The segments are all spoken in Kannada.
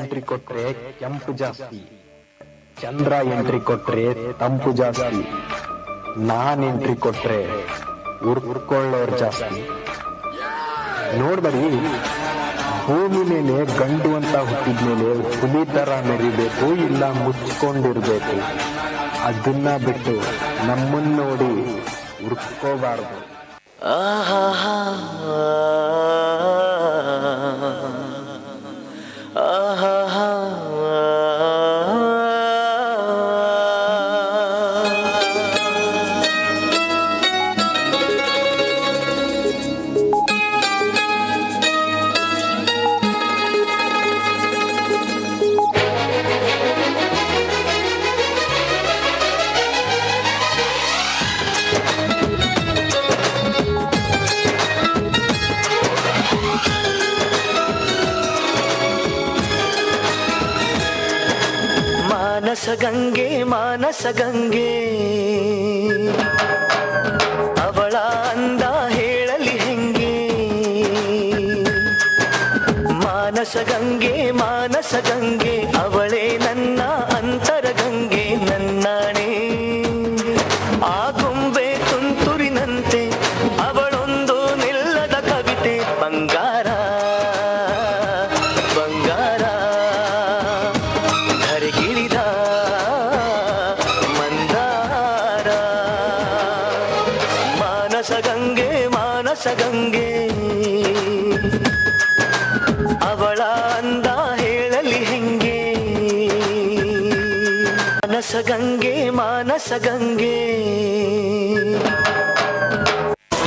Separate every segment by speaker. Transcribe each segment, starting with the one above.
Speaker 1: ಎಂಟ್ರಿ ಕೊಟ್ರೆ ಕೆಂಪು ಜಾಸ್ತಿ. ಚಂದ್ರ ಎಂಟ್ರಿ ಕೊಟ್ರೆ ತಂಪು ಜಾಸ್ತಿ. ನಾನ್ ಎಂಟ್ರಿ ಕೊಟ್ರೆ ಉರ್ಕೊಳ್ಳೋರ್ ಜಾಸ್ತಿ. ನೋಡ್ಬರಿ ಭೂಮಿ ಮೇಲೆ ಗಂಡು ಅಂತ ಹುಟ್ಟಿದ್ಮೇಲೆ ಹುಲಿ ತರ ಮೆರಿಬೇಕು, ಇಲ್ಲ ಮುಚ್ಕೊಂಡಿರ್ಬೇಕು. ಅದನ್ನ ಬಿಟ್ಟು ನಮ್ಮನ್ನ ನೋಡಿ Ah,
Speaker 2: ah, ah, ah. ಮಾನಸ ಗಂಗೆ ಮಾನಸ ಗಂಗೆ ಅವಳ ಅಂದ ಹೇಳಲಿ ಹೆಂಗೆ? ಮಾನಸ ಗಂಗೆ ಮಾನಸ ಗಂಗೆ ಅವಳೇ ನನ್ನ ಮಾನಸ ಗಂಗೆ ಮಾನಸ ಗಂಗೆ ಅವಳ ಅಂದ ಹೇಳಲಿ ಹೆಂಗೆ? ಮಾನಸ ಗಂಗೆ ಮಾನಸ ಗಂಗೆ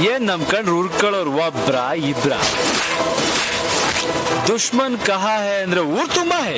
Speaker 3: ಏನ್ ನಮ್ ಕಂಡ್ರು ಉರ್ಕೊಳ್ಳೋರು ಒಬ್ರ ಇಬ್ರ? ದುಶ್ಮನ್ ಕಹ ಹೇ ಅಂದ್ರೆ ಊರ್ ತುಂಬಾ ಹೇ.